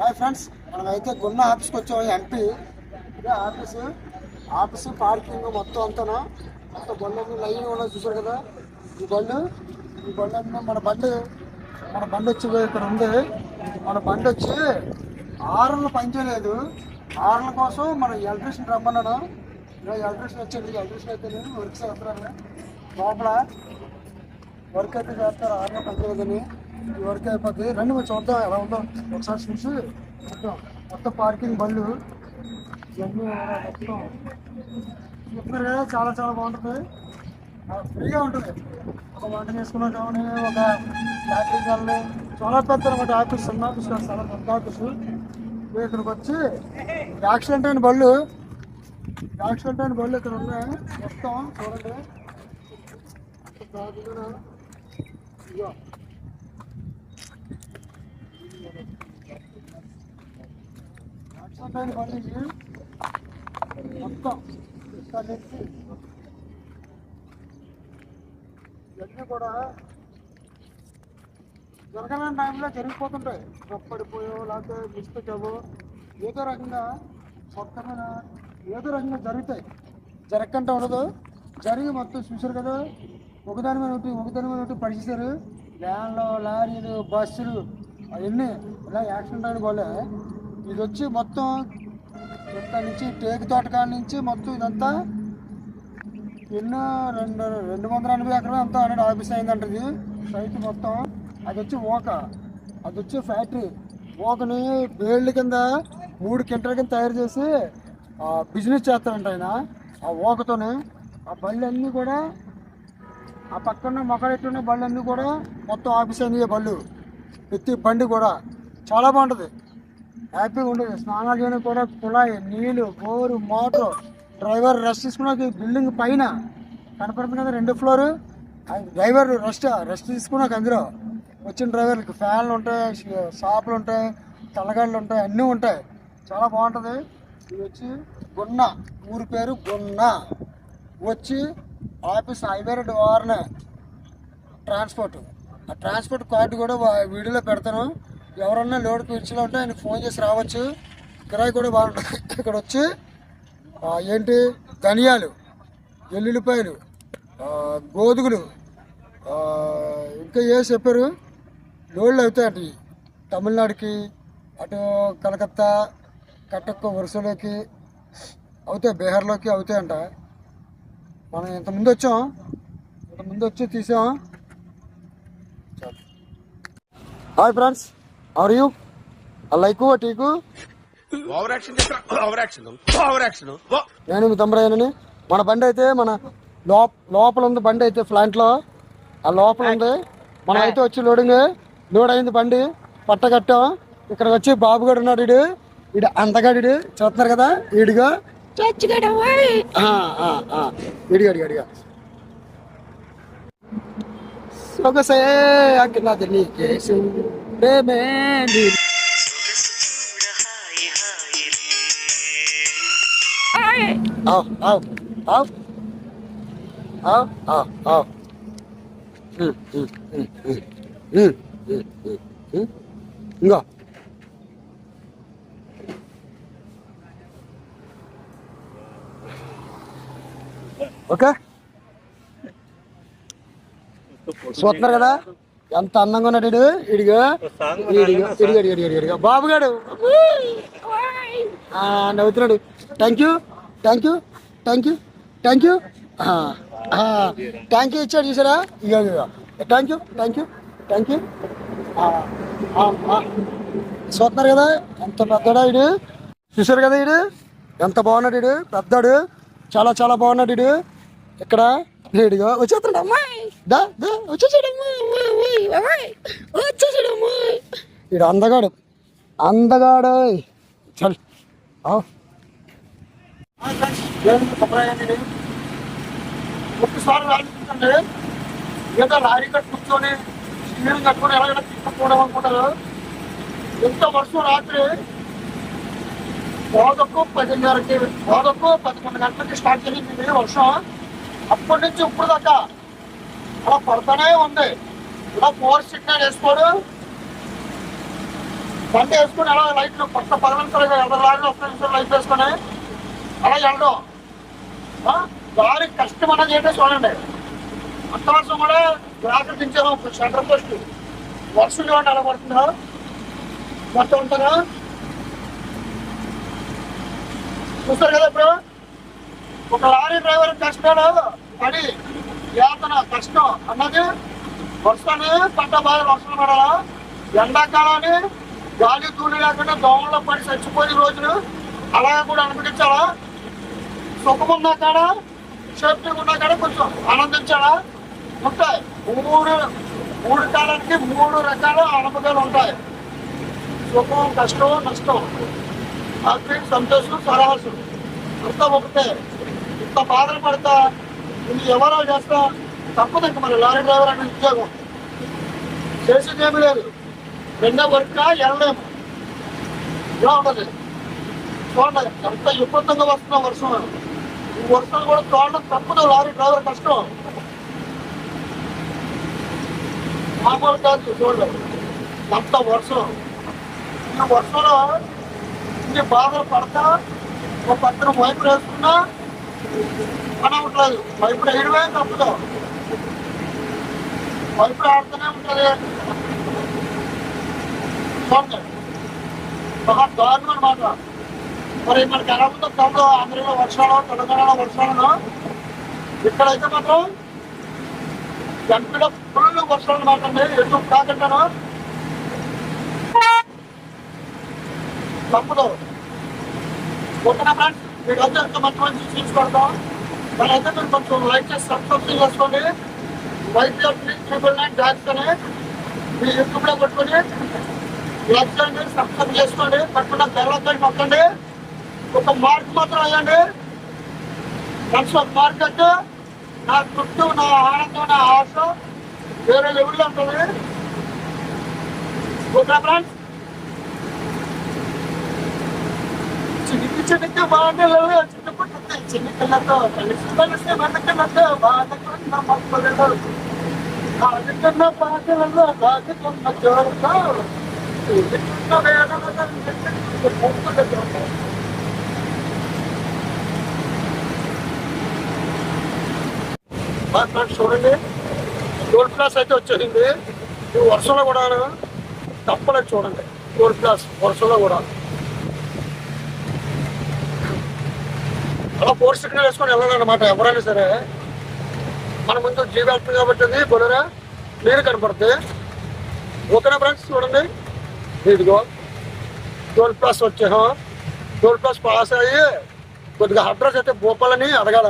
Hi friends మనం అయితే గున్న ఆఫీస్కి వచ్చాము ఎంపీ. ఇదే ఆఫీసు. ఆఫీసు పార్కింగ్ మొత్తం అంతా మొత్తం బండ్లన్నీ లైన్ ఉన్నది చూసారు కదా? ఈ బండ్లు ఈ బండ్లన్నీ మన బండి మన బండి వచ్చి ఇక్కడ ఉంది. మన బండి వచ్చి ఆరులు పనిచేయలేదు. ఆరుల కోసం మన ఎలక్ట్రీషియన్ రమ్మన్నాడు. ఇలా ఎలక్ట్రీషియన్ వచ్చాడు ఎలక్ట్రీషియన్ అయితే నేను వర్క్ చేస్తున్నాను. లోపల వర్క్ అయితే చేస్తారు. ఆరులో పనిచేయలేదని. వర్క్ అయిపోద్ది రండి మనం చూద్దాం ఎలా ఉందో. ఒకసారి చూసి చూద్దాం. మొత్తం పార్కింగ్ బళ్ళు ఇవన్నీ మొత్తం. చెప్పారు కదా చాలా చాలా బాగుంటుంది. ఫ్రీగా ఉంటుంది. ఒక వంట చేసుకున్నాం కానీ ఒక ఫ్యాక్టరీ కానీ చాలా పెద్ద అనమాట ఆఫీస్ చిన్న ఆఫీస్ కాదు చాలా పెద్ద ఆఫీసు ఇక్కడికి వచ్చి యాక్సిడెంట్ అయిన బళ్ళు. యాక్సిడెంట్ అయిన బళ్ళు ఇక్కడ ఉన్నాయి. మొత్తం చూడండి. కూడా ఇదిగో. మొత్తం ఇక్కడ నుంచి ఇవన్నీ కూడా జరగలేని టైంలో జరిగిపోతుంటాయి పడిపోయో లేకపోతే మిస్పెట్టావో ఏదో రకంగా మొత్తమైన ఏదో రకంగా జరుగుతాయి జరగకుండా ఉండదు జరిగి మొత్తం చూశారు కదా ఒకదాని మీద ఒకటి ఒకదాని మీద ఒకటి పడిచేశారు వ్యాన్లు లారీలు బస్సులు అవన్నీ ఇలా యాక్సిడెంట్ అయిన వాళ్ళే ఇది వచ్చి మొత్తం ఇక్కడ నుంచి టేకు తోట కాడ నుంచి మొత్తం ఇదంతా ఎన్నో రెండు రెండు వందల ఎనభై ఎకరాలు అంతా అనేది ఆఫీస్ అయిందంటది సైట్ మొత్తం అది వచ్చి ఓక అది వచ్చి ఫ్యాక్టరీ. ఓకని బేళ్ళ కింద మూడు కింటల కింద తయారు చేసి బిజినెస్ చేస్తారంట ఆయన ఆ ఓకతోనే. ఆ బళ్ళన్నీ కూడా ఆ పక్కన మొక్కలెట్టున్న బళ్ళు అన్నీ కూడా మొత్తం ఆఫీస్ అయింది బళ్ళు. ప్రతి బండి కూడా. చాలా బాగుంటుంది. హ్యాపీగా ఉండదు. స్నానాలు చేయడానికి కూడా కుళాయి నీళ్ళు బోరు మోటార్. డ్రైవర్ రెస్ట్ తీసుకున్నాక బిల్డింగ్ పైన కనపడుతుంది కదా రెండు ఫ్లోర్. డ్రైవర్ రెస్ట్ రెస్ట్ తీసుకున్నాక అందులో వచ్చిన డ్రైవర్కి ఫ్యాన్లు ఉంటాయి షాపులు ఉంటాయి తలగళ్ళు ఉంటాయి అన్నీ ఉంటాయి. చాలా బాగుంటుంది. ఇది వచ్చి గున్న ఊరి పేరు గున్న. వచ్చి ఆఫీస్ హైవే రోడ్ వారనే ట్రాన్స్పోర్ట్. ఆ ట్రాన్స్పోర్ట్ కార్డు కూడా వీడియోలో పెడతాను. ఎవరన్నా లోడ్ పిలిచిలో ఉంటే ఆయన ఫోన్ చేసి రావచ్చు. కిరాయి కూడా బాగుంటుంది. ఇక్కడ వచ్చి ఏంటి? ధనియాలు ఎల్లుల్లిపాయలు గోధుమలు గోధుగులు ఇంకా ఏ చెప్పారు? లోడ్లు అవుతాయి తమిళనాడుకి అటు కలకత్తా కట్టక్క వరుసలోకి అవుతాయి. బీహార్లోకి అవుతాయంట. మనం ఇంతకుముందు వచ్చాం. ఇంతకుముందు వచ్చి తీసాం. Hi friends. Are you? Like teak? Over action చేస్తా. Over action. Over action. నేను మీ మన బండి అయితే మన లోప లోపల ఉంది బండి అయితే ఫ్లాంట్లో ఆ లోపల ఉంది. మనం అయితే వచ్చి లోడింగ్. లోడ్ అయింది బండి. పట్ట కట్టాం. ఇక్కడ వచ్చి బాబు గడు ఉన్నాడు ఇడు ఇడు అంతగాడు చూస్తున్నారు కదా? ఈడుగా. ఇడిగా ఇడిగా ఇడిగా సొగసే ప్రేమే. ఇంకో ఓకే చూస్తున్నారు కదా ఎంత అందంగా ఉన్నాడు ఇడు ఇడిగా ఇడిగా ఇడిగా ఇడిగా బాబుగాడు నవ్వుతున్నాడు. Thank you thank you thank you thank you thank you ఇచ్చాడు చూసారా? ఇక thank you thank you thank you చూస్తున్నారు కదా? ఎంత పెద్దడా ఇడు చూసారు కదా ఇడు ఎంత బాగున్నాడు ఇడు పెద్దాడు. చాలా చాలా బాగున్నాడు ఇడు ఇక్కడ ఇడిగో వచ్చేస్తాడు అమ్మాయి. దా దా వచ్చేసాడు. వచ్చేసాడు అమ్మాయి. ఇడు అందగాడు అందగాడు. చల్. ఒక్కసారి ఏదో లారీ కట్టు కూర్చొని కట్టుకొని ఎలాగైనా తీసుకుపోవడం అనుకుంటారు. ఎంత వర్షం రాత్రి? పోదకు పదిన్నరకి పోదకు పదకొండు గంటలకి స్టార్ట్ చేసింది వర్షం. అప్పటి నుంచి ఇప్పుడు దాకా అలా పడతానే ఉంది. ఇలా ఫోర్ సిగ్నల్ వేసుకోడు. బండి వేసుకుని అలా లైట్లు పక్క పది నిమిషాలు ఎదురు లారీలు ఒక్క నిమిషం లైట్ వేసుకొని అలా వెళ్ళడం. ఆ? దారి కష్టం అన్నది ఏంటో చూడండి. అంత వర్షం కూడా గ్రాఫర్ దించాము సెంటర్ పోస్ట్ వర్షం చూడండి అలా పడుతుందా మొత్తం ఉంటుందా చూస్తారు కదా ఇప్పుడు? ఒక లారీ డ్రైవర్ కష్టాలు పడి యాతన కష్టం అన్నది వర్షాన్ని పంట బాగా వర్షం పడాలా? ఎండాకాలాన్ని గాలి తూలి లేకుండా దోమల్లో పడి చచ్చిపోయిన రోజులు అలాగే కూడా అనుమతించాలా సుఖం ఉన్నా కాడ సేఫ్టీ ఉన్నా కాడ కొంచెం ఆనందించాలా? ఉంటాయి. మూడు మూడు కాలానికి మూడు రకాల అనుమతులు ఉంటాయి. సుఖం కష్టం నష్టం. హ్యాపీ సంతోషం సరహసు. అంతా ఒకటే. ఇంత బాధలు పడతా ఇది ఎవరో చేస్తా తప్పదు ఇంక మరి లారీ డ్రైవర్ అనే ఉద్యోగం. చేసేది ఏమీ లేదు. రెండో వర్క్ వెళ్ళలేము. ఇలా ఉండదు చూడండి ఎంత ఇబ్బందిగా వస్తున్న వర్షం. ఈ వర్షాలు కూడా చూడడం తప్పదు లారీ డ్రైవర్ కష్టం. మామూలు కాదు చూడండి. అంత వర్షం. ఈ వర్షంలో ఇన్ని బాధలు పడతా ఒక పక్కన వైపు వేసుకున్నా పని అవ్వట్లేదు వైపు వేయడమే తప్పదు. వైపు ఆడుతూనే ఉంటుంది. చూడండి. ఒక దారుణం అనమాట మరి మనకి ఎలా ఉందో తమ్ముడు ఆంధ్రలో వర్షాలు తెలంగాణలో వర్షాలను ఇక్కడైతే మాత్రం ఎంపీలో ఫుల్ వర్షాలు అనమాట అండి ఎటు కాకుండాను తమ్ముడు ఓకేనా ఫ్రెండ్స్? మీకు ఎంత మంచి మంచి సీన్స్ కొడతాం మరి కొంచెం లైక్ చేసి సబ్స్క్రైబ్ చేసుకోండి. వైట్ ట్రిపుల్ నైన్ డాక్స్ అని మీ యూట్యూబ్లో పెట్టుకొని లైక్ చేయండి సబ్స్క్రైబ్ చేసుకోండి. పట్టుకున్న డెవలప్మెంట్ నొక్కండి ఒక మార్క్ మాత్రం అయ్యండి మనసు ఒక మార్క్ అంటే నా చుట్టూ నా ఆనందం నా ఆశ వేరే లెవెల్లో ఉంటుంది. ఓకే ఫ్రెండ్స్ చినికి చినికి బాణలు చిన్నప్పుడు చిన్న కలిసి కలిసి బతకలతో బాధకున్న మొక్కలలో ఆడుతున్న పాటలలో దాచుకున్న జోరుతో చిన్న వేదనలో మొక్కలతో చూడండి. టోల్ ప్లాస్ అయితే వచ్చేసింది. వర్షంలో కూడా తప్పలేదు చూడండి. టోల్ ప్లాస్ వర్షంలో కూడా అలా ఫోర్ సిగ్నల్ వేసుకొని వెళ్ళాలన్నమాట ఎవరైనా సరే. మన ముందు జీవాల్సింది కాబట్టి అది బొలరా నీరు కనపడుతుంది. ఓకేనా ఫ్రెండ్స్ చూడండి. ఇదిగో టోల్ ప్లాస్ వచ్చాం టోల్ ప్లాస్ పాస్ అయ్యి కొద్దిగా అడ్రస్ అయితే భోపాలని అడగాల.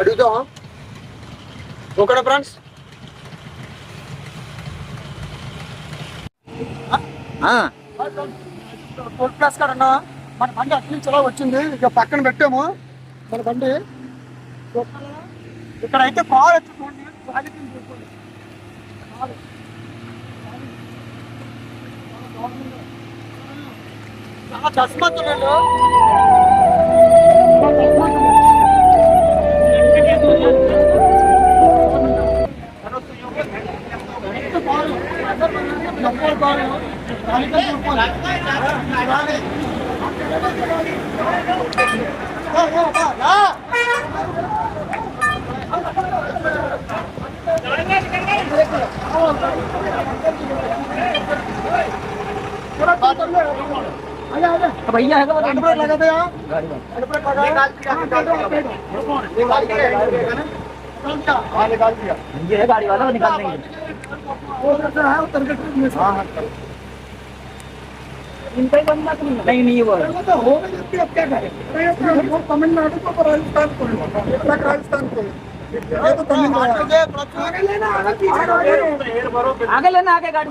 అడుగుదాం. ఓకేనా ఫ్రెండ్స్ టోల్ ప్లాస్ కాడ ఉన్నా మన బండి అటు నుంచి ఇలా వచ్చింది. ఇక పక్కన పెట్టాము. మన బండి. ఇక్కడ అయితే కార్ ఎత్తుకోండి. క్వాలిటీ చూసుకోండి కారు. చాలా కారు भैया है हैंड ब्रेक लगा दे यहाँ हैंड ब्रेक लगा हाँ निकाल दिया ये है गाड़ी वाला निकाल देंगे वो है उतर के में हाँ हाँ। इनका ही बनना तुम नहीं नहीं वो तो हो गई अब क्या करें। वो तमिलनाडु को राजस्थान को राजस्थान को ये तो तमिलनाडु आगे लेना आगे पीछे आगे लेना आगे गाड़ी।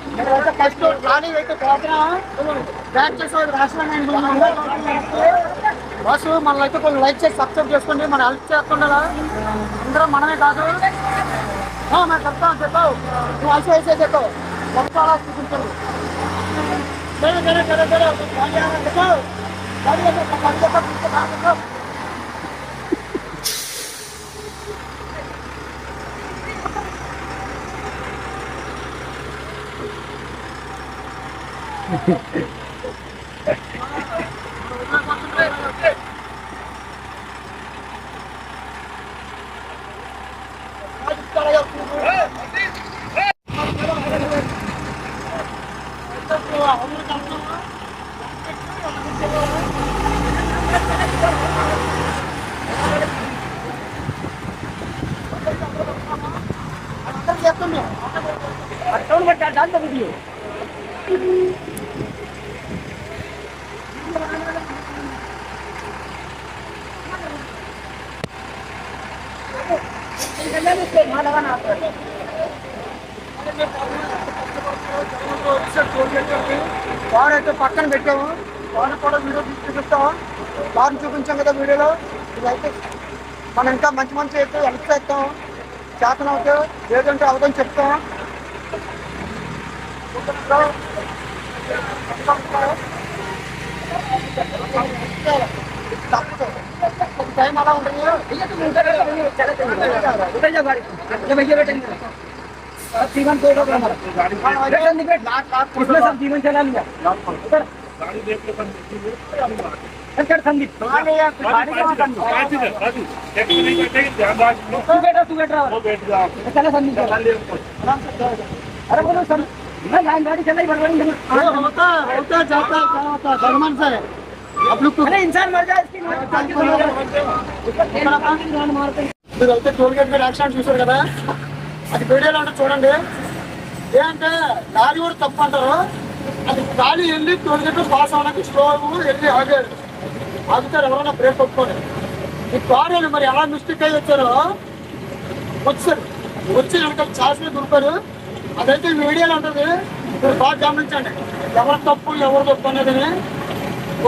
ఫస్ట్ ఖాళీ అయితే పోతున్నా బ్యాక్ చేసేవాడు రాష్ట్రాన్ని బస్సు మనల్ని అయితే కొంచెం లైక్ చేసి సబ్స్క్రైబ్ చేసుకోండి. మన హెల్ప్ చేస్తుండ అందరం మనమే కాదు. ఆ, చెప్తాం చెప్తాను చెప్పావు నువ్వు ఐసి ఐసే చెప్పావు? మొత్తం అలా చూపించారు సరే సరే సరే సరే. చెప్పావు కార్ అయితే పక్కన పెట్టాము. కార్ కూడా వీడియో తీసి చూపిస్తాము. కార్ చూపించాం కదా వీడియోలో. ఇదైతే మనం ఇంకా మంచి మంచి అయితే హెల్ప్ చేస్తాం చేతన అవుతే లేదంటే అవదని చెప్తాం టైం అలా ఉంటుంది. जीवन को रिटर्न टिकट उसमें संजीवन चला लिया सर गाड़ी देख सर। सर संदीप। तू बैठा तू बैठ। रहा वो तो संदीप। अरे बोलो सर। मैं लाइन गाड़ी चलाई बड़बड़ी होता होता जाता सर है? लोग तो अरे इंसान मर जाए इसकी टोल गेट में एक्सीडेंट फ्यूचर करता है। అది వీడియోలో అంటే చూడండి. ఏంటంటే లారీ కూడా తప్పు అంటారు. అది గాలి వెళ్ళి టోల్ పాస్ అవ్వడానికి స్లో వెళ్ళి ఆగాడు. ఆగుతారు ఎవరైనా బ్రేక్ కొట్టుకోండి ఈ కారు మరి ఎలా మిస్టేక్ అయ్యి వచ్చారో వచ్చారు. వచ్చి వెనక చాసిన దొరికారు అదైతే ఈ వీడియోలో ఉంటుంది. మీరు బాగా గమనించండి. ఎవరు తప్పు ఎవరు తప్పు అనేది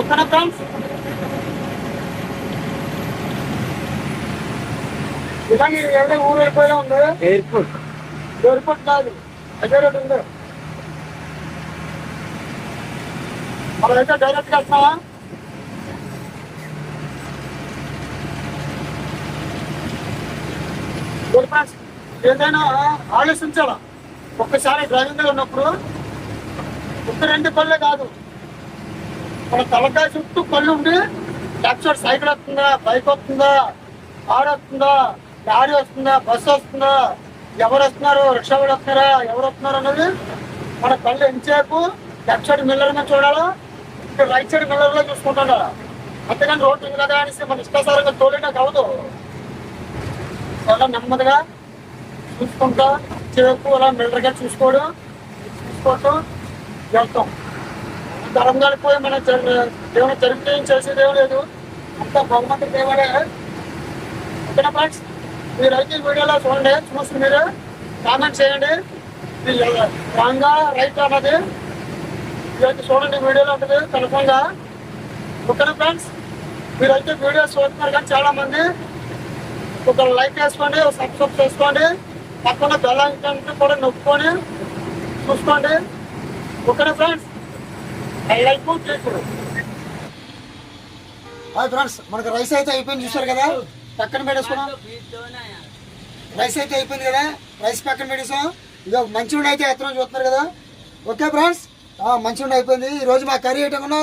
ఒక్కడ ఫ్రెండ్స్ ఇలాగే ఎవరే ఊరు ఎయిర్పోర్ట్. ఎయిర్పోర్ట్ కాదు. అదే రోడ్ ఏదైనా ఆలోచించాలా ఒక్కసారి డ్రైవింగ్ ఉన్నప్పుడు ఒక రెండు పళ్ళే కాదు. మన తలకాయ చుట్టూ పళ్ళు ఉండి సైకిల్ వస్తుందా బైక్ వస్తుందా ఆరు వస్తుందా లారీ వస్తుందా బస్సు వస్తుందా ఎవరు వస్తున్నారు రిక్షా వాళ్ళు వస్తున్నారా ఎవరు వస్తున్నారు అనేది మన కళ్ళు ఎంతసేపు లెఫ్ట్ సైడ్ మిల్లర్ మీద చూడాలా ఇక్కడ రైట్ సైడ్ మిల్లర్లో చూసుకుంటాడా అంతేగాని రోడ్డు ఉంది కదా అనేసి మన ఇష్టాసారంగా తోలేటకు అవదు చాలా నెమ్మదిగా చూసుకుంటా చేపు అలా మిల్లర్గా చూసుకోవడం చూసుకోవటం వెళ్తాం. ధరం కలిపోయి మన దేవుని చరిత్ర ఏం చేసేది లేదు. అంతా బహుమతి దేవుడే ఓకేనా ఫ్రెండ్స్? మీరైతే వీడియోలో చూడండి చూసి మీరు కామెంట్ చేయండి. రాంగా రైట్ అన్నది ఇదైతే చూడండి వీడియోలో ఉంటుంది కన్ఫామ్గా ఓకేనా ఫ్రెండ్స్ మీరైతే వీడియోస్ చూస్తున్నారు కానీ చాలా మంది ఒక లైక్ వేసుకోండి ఒక సబ్స్క్రైబ్ చేసుకోండి. పక్కన బెల్ ఐకాన్ కూడా నొక్కుకొని చూసుకోండి. ఓకేనా ఫ్రెండ్స్ ఐ లైక్ చేసుకుడు హాయ్ ఫ్రెండ్స్ మనకి రైస్ అయితే అయిపోయింది చూసారు కదా? పక్కన పెట్టేసుకున్నాం. రైస్ అయితే అయిపోయింది కదా? రైస్ పక్కన పెట్టేసాం. ఇక మంచిగా అయితే ఎత్తనం చూస్తున్నారు కదా? Okay friends? మంచిగా అయిపోయింది. ఈ రోజు మా కర్రీ ఏంటన్నా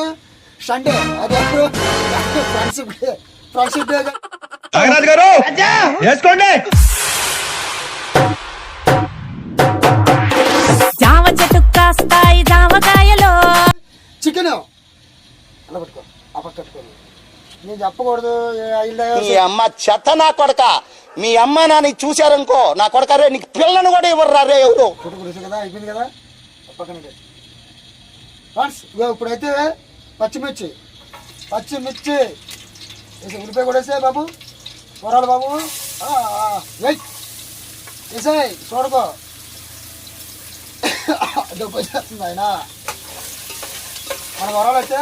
సండే. అది ఎప్పుడు? Friendship day. ఫ్రెండ్షిప్ డే వేసుకోండి! చెప్పకూడదు మీ అమ్మ చెత్త నా కొడక. మీ అమ్మ నాని చూశారనుకో నా కొడక రే నీకు పిల్లను కూడా ఇవ్వరు రే ఎవరు? కదా అయిపోయింది కదా? పక్కన ఇప్పుడైతే పచ్చిమిర్చి పచ్చిమిర్చి. ఉల్లిపాయ కూడా వేసే బాబు. కూరాలు బాబు. ఆ, ఆ, వెయ్. వేసాయి చూడకో డబ్బు వచ్చేస్తుంది ఆయన మన వరాలు అయితే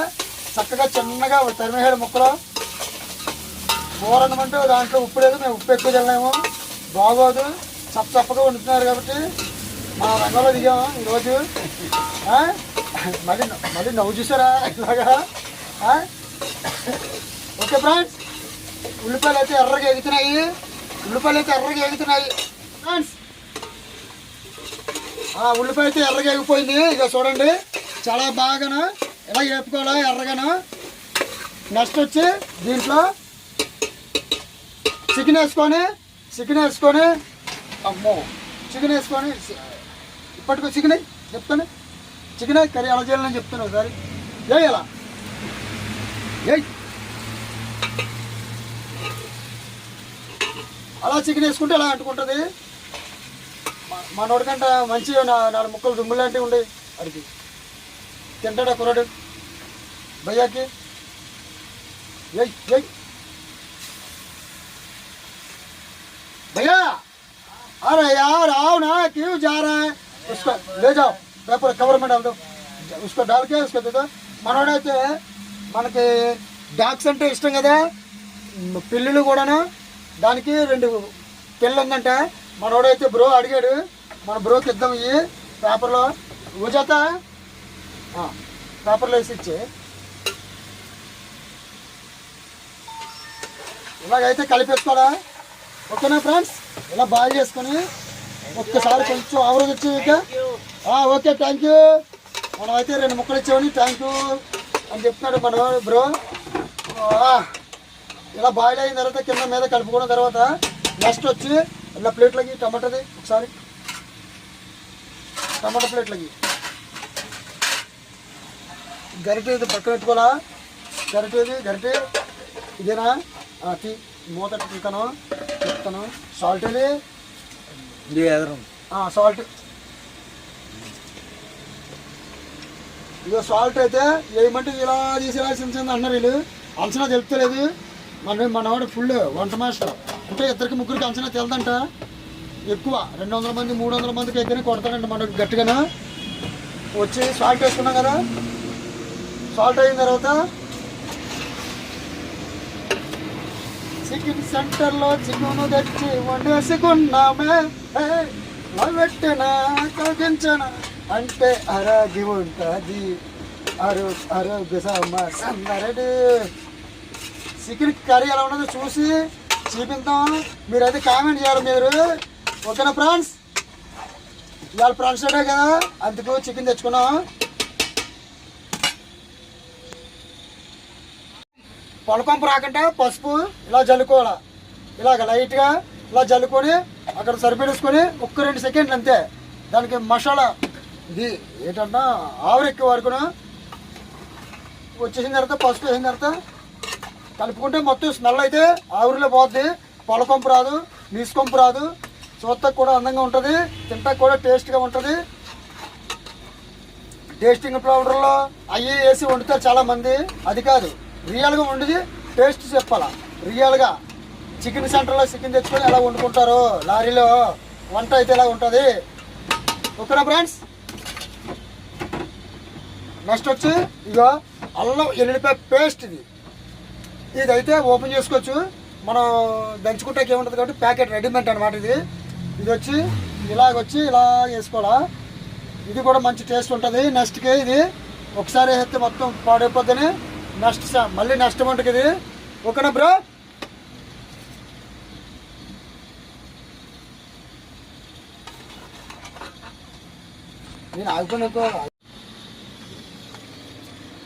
చక్కగా చిన్నగా తరిమేహాడు ముక్కలు. కూర అంటే దాంట్లో ఉప్పు లేదు మేము ఉప్పు ఎక్కువ తినలేము. బాగోదు. చప్ప చప్పగా వండుతున్నారు కాబట్టి మా రంగంలో దిగాము ఈరోజు. మళ్ళీ మళ్ళీ నవ్వు చూసారా? ఇలాగా? Okay friends. ఉల్లిపాయలు అయితే ఎర్రగా ఎగుతున్నాయి. ఉల్లిపాయలు అయితే ఎర్రగా ఎగుతున్నాయి. ఫ్రెండ్స్. ఆ ఉల్లిపాయ అయితే ఎర్రగా ఎగిపోయింది. ఇక చూడండి. చాలా బాగాను. ఎలా వేపుకోవాలా ఎర్రగాను. నెక్స్ట్ వచ్చి దీంట్లో చికెన్ వేసుకొని చికెన్ వేసుకొని అమ్మో చికెన్ వేసుకొని ఇప్పటికో చికెన్ చెప్తాను. చికెన్ కర్రీ ఎలా చేయాలని చెప్తాను ఒకసారి. ఏ ఎలా ఏ అలా చికెన్ వేసుకుంటే అలా అంటుకుంటుంది? మా నోడికంట మంచిగా నాలుగు ముక్కలు దుమ్ములు లాంటివి ఉండే అడిగి. తింటాడా కుర్రాడు? భయ్యాకి? ఏ ఏయ్. भैया अरे यार आओ ना क्यों जा रहा है उसको ले जाओ पेपर कवर में डाल दो उसको डाल के उसको दे दो మనోడైతే మనకి డాగ్స్ అంటే ఇష్టం కదా మ్, పిల్లులు కూడాను దానికి రెండు పిల్లలు ఉందంట మనోడైతే బ్రో అడిగాడు మన బ్రోకి ఇద్దాం ఇవి పేపర్లో ఊజాత పేపర్లో వేసి ఇచ్చి ఇలాగైతే కలిపేసుకోవాలా ఓకేనా ఫ్రెండ్స్? ఇలా బాగా చేసుకొని ఒక్కసారి కొంచెం ఆవరేజ్ వచ్చేది ఓకే థ్యాంక్ యూ మనం అయితే రెండు ముక్కలు ఇచ్చామని థ్యాంక్ యూ అని చెప్తున్నాడు మన బ్రో. ఇలా బాయిల్ అయిన తర్వాత కింద మీద కలుపుకున్న తర్వాత నెక్స్ట్ వచ్చి ఇలా ప్లేట్లకి టమాటాది ఒకసారి. టమాటా ప్లేట్లకి గరిటె ఇది పక్కన పెట్టుకోవాలా? గరిటె ఇది గరిటె ఇదేనా? తీ మూత తింటాను చెప్తాను సాల్ట్ ఇది సాల్ట్. ఇదో సాల్ట్ అయితే ఏమంటే ఇలా తీసి ఇలా చిన్న చిన్న అన్నారు వీళ్ళు. అంచనా తెలుపుతలేదు. మన మనవాడు ఫుల్ వంట మాస్టర్. అంటే ఇద్దరికి ముగ్గురికి అంచనా తెలుదంట. ఎక్కువ రెండు వందల మంది మూడు వందల మందికి ఎక్కనే కొడతాడంట మనకు గట్టిగాను. వచ్చి సాల్ట్ వేసుకున్నాం కదా. సాల్ట్ అయిన తర్వాత చికెన్ సెంటర్లో చికెన్ తెచ్చి వండేసుకున్నామే హే, పెట్టిన అంటే అరాగి ఉంటుంది. అరు ఆరోగ్య సమరడు చికెన్ కర్రీ ఎలా ఉన్నదో చూసి చూపిద్దాం. మీరైతే కామెంట్ చేయాలి మీరు. ఓకేనా ఫ్రెండ్స్? ఇవాళ ఫ్రెండ్స్ డే కదా. అందుకు చికెన్ తెచ్చుకున్నాం. పొలపంపు రాకుండా పసుపు ఇలా జల్లుకోవాలి. ఇలాగ లైట్గా ఇలా జల్లుకొని అక్కడ సరిపడేసుకొని ఒక్క రెండు సెకండ్లు అంతే. దానికి మసాలా ఇది ఏంటంటే ఆవిరెక్కి వరకును వచ్చేసిన తర్వాత పసుపు వేసిన తర్వాత కలుపుకుంటే మొత్తం స్మెల్ అయితే ఆవిరిలో పోద్ది. పొలకొంపు రాదు నీసుకొంపు రాదు. చూస్తా కూడా అందంగా ఉంటుంది తింటా కూడా టేస్ట్గా ఉంటుంది. టేస్టింగ్ పౌడర్లో అవి వేసి వండుతారు చాలామంది. అది కాదు. రియల్గా వండిది టేస్ట్ చెప్పాలా? రియల్గా చికెన్ సెంటర్లో చికెన్ తెచ్చుకొని ఎలా వండుకుంటారు? లారీలో వంట అయితే ఎలా ఉంటుంది? ఓకేనా ఫ్రెండ్స్? నెక్స్ట్ వచ్చి ఇగో అల్లం ఎల్లిపాయ పేస్ట్ ఇది. ఇదైతే ఓపెన్ చేసుకోవచ్చు. మనం దంచుకుంటే ఏముంటుంది కాబట్టి ప్యాకెట్ రెడీమేడ్ అనమాట ఇది. ఇది వచ్చి ఇలాగ వచ్చి ఇలా వేసుకోవాలా? ఇది కూడా మంచి టేస్ట్ ఉంటుంది. నెక్స్ట్కి ఇది ఒకసారి వేస్తే మొత్తం పాడైపోద్దని నష్ట మళ్ళీ నష్టం వంటకి ఇది. ఓకేనా బ్రో? నేను ఆగిపోయినకో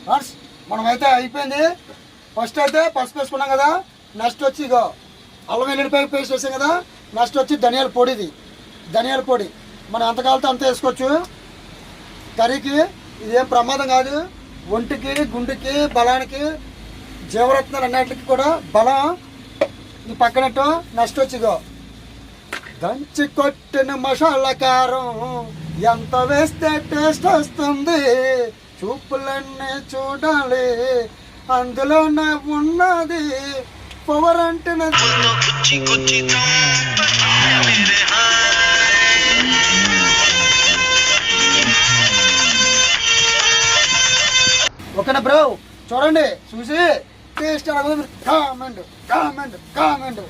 మనం మనమైతే అయిపోయింది. ఫస్ట్ అయితే పసుపు వేసుకున్నాం కదా నెక్స్ట్ వచ్చి ఇగో అల్లం వెల్లుల్లిపాయ పేస్ట్ వేసాం కదా నెక్స్ట్ వచ్చి ధనియాల పొడిది ధనియాల పొడి. మనం ఎంత కావాలంటే అంత వేసుకోవచ్చు. కర్రీకి ఇదేం ప్రమాదం కాదు. ఒంటికి గుండెకి బలానికి జీవరత్నాలు అన్నిటికి కూడా బలం ఈ పక్కనట్టు నెక్స్ట్ వచ్చిగో దంచి కొట్టిన మసాలా కారం ఎంత వేస్తే టేస్ట్ వస్తుంది చూపులన్నీ చూడాలి అందులోనే ఉన్నది పవర్ అంటే ఓకేనా బ్రో చూడండి చూసి taste comment comment comment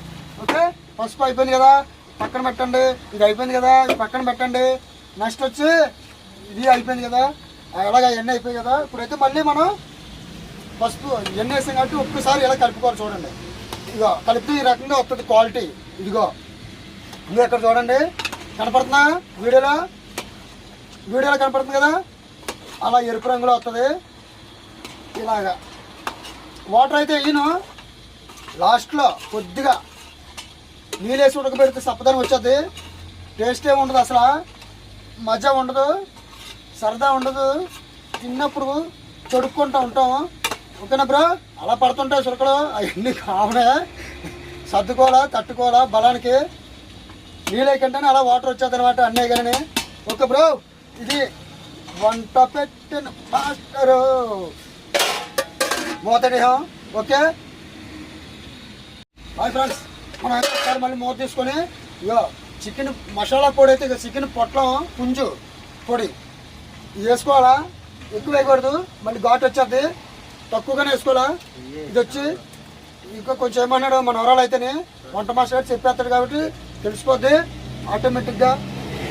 okay? పసుపు అయిపోయింది కదా పక్కన పెట్టండి ఇది అయిపోయింది కదా ఇది పక్కన పెట్టండి. నెక్స్ట్ వచ్చి ఇది అయిపోయింది కదా ఎలాగ ఎన్ని అయిపోయి కదా ఇప్పుడైతే మళ్ళీ మనం పసుపు ఎన్ని వేసాం కాబట్టి ఒక్కసారి ఇలా కలుపుకోవాలి చూడండి. ఇదిగో కలిపితే ఈ రకంగా వస్తుంది క్వాలిటీ ఇదిగో ఇది ఎక్కడ చూడండి కనపడుతుందా? వీడియోలో వీడియోలో కనపడుతుంది కదా? అలా ఎరుపు రంగులో వస్తుంది. ఇలాగా. వాటర్ అయితే ఈయన లాస్ట్లో కొద్దిగా నీళ్ళేసి ఉడకబెడితే సప్పదనం వచ్చేది. టేస్ట్ ఏమి ఉండదు అసలు. మజా ఉండదు. సరదా ఉండదు. తిన్నప్పుడు చొడుక్కుంటూ ఉంటాం. ఓకేనా బ్రో? అలా పడుతుంటాయి చురకలు అవన్నీ కావనే సర్దుకోవాలా తట్టుకోవాలా బలానికి నీళ్ళకంటేనే అలా వాటర్ వచ్చేది అనమాట అన్నీ కానీ ఓకే బ్రో ఇది వంట పెట్టిన మాస్టరు మూతడిహం ఓకే? హాయ్ ఫ్రెండ్స్ మనం ఒకసారి మళ్ళీ మూత తీసుకొని ఇగో చికెన్ మసాలా పొడి అయితే ఇక చికెన్ పొట్లం పుంజు పొడి. వేసుకోవాలా? ఎక్కువ వేయకూడదు. మళ్ళీ ఘాటు వచ్చేది. తక్కువగానే వేసుకోవాలా? ఇది వచ్చి ఇంకా కొంచెం ఏమన్నాడు మన వరాలు అయితేనే వంట మాస్టర్ చెప్పేస్తాడు కాబట్టి తెలిసిపోద్ది. ఆటోమేటిక్గా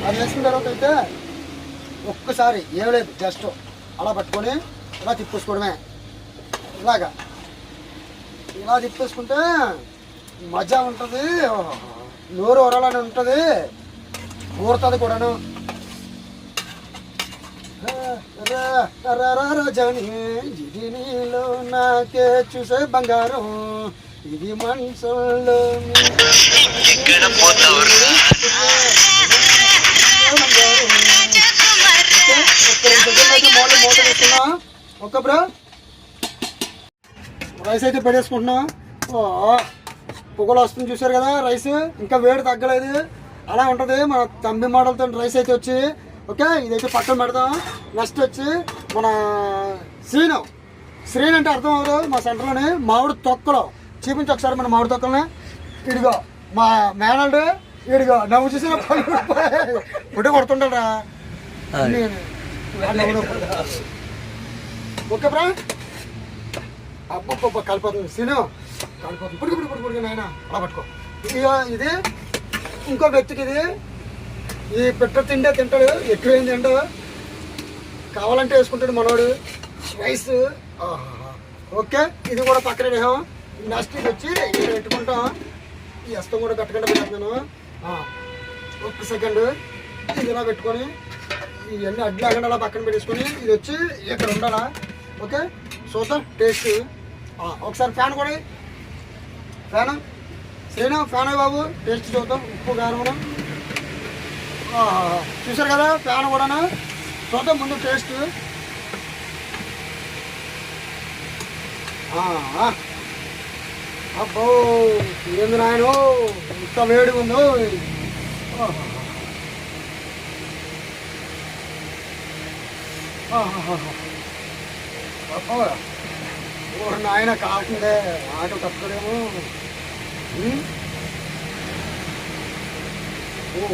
అది వేసిన తర్వాత అయితే ఒక్కసారి ఏం లేదు జస్ట్ అలా పట్టుకొని ఇలా తిప్పేసుకోవడమే. ఇలాగా ఇలా తిప్పేసుకుంటే మజా ఉంటుంది నోరు ఒరాలని ఉంటుంది ఊరుతుంది కూడాను రజని ఇది నీలో నాకే చూసే బంగారం ఇది మనసులో ఓకే బ్రో రైస్ అయితే పెట్టేసుకుంటున్నాం. పొగలు వస్తుంది చూసారు కదా రైస్. ఇంకా వేడి తగ్గలేదు. అలా ఉంటుంది మన తంబి మోడల్తో రైస్ అయితే వచ్చి. ఓకే ఇదైతే పక్కన పెడదాం నెక్స్ట్ వచ్చి మన శ్రీను. శ్రీను అంటే అర్థం అవ్వదు మా సెంటర్లోని మామిడి తొక్కలు. చూపించి ఒకసారి మన మామిడి తొక్కల్ని. ఇడిగో మా మేనల్డ్ ఇడిగో నవ్వు చూసిన పుట్టి కొడుతుంటాడా ఓకే బ్రా. అబ్బబ్బబ్బ కలిపోతుంది సీను కలిపోతుంది పుడి పుడి పుడికి నాయన. అలా పట్టుకో. ఇక ఇది ఇంకో వ్యక్తికి ఇది ఈ పెట్ట తిండే తింటాడు ఎక్కువేం తింటా కావాలంటే వేసుకుంటాడు మనోడు. రైస్. ఓకే ఇది కూడా పక్కన నేహం నెక్స్ట్ ఇది వచ్చి ఇక్కడ పెట్టుకుంటాం. ఈ హస్తం కూడా పెట్టకుండా పెట్టాను ఒక్క సెకండ్. ఇది ఇలా పెట్టుకొని ఇవన్నీ అడ్డు అలా పక్కన పెట్టేసుకొని ఇది వచ్చి ఇక్కడ ఉండాలా? ఓకే. చూద్దాం. టేస్ట్. ఒకసారి ఫ్యాన్ కూడా ఫ్యాన్. శ్రీనా ఫ్యాన్ బాబు? టేస్ట్ చూద్దాం. ఉప్పు కారం కూడా. చూశారు కదా ఫ్యాన్ కూడా చూద్దాం ముందు టేస్ట్. అబ్బో ఏంది నాయన? ఇంత వేడి ఉందో. ఆహా. ఆహాహాహా. అబ్బో ఓ నాయన కాకుండే ఆట తప్పడేమో ఓ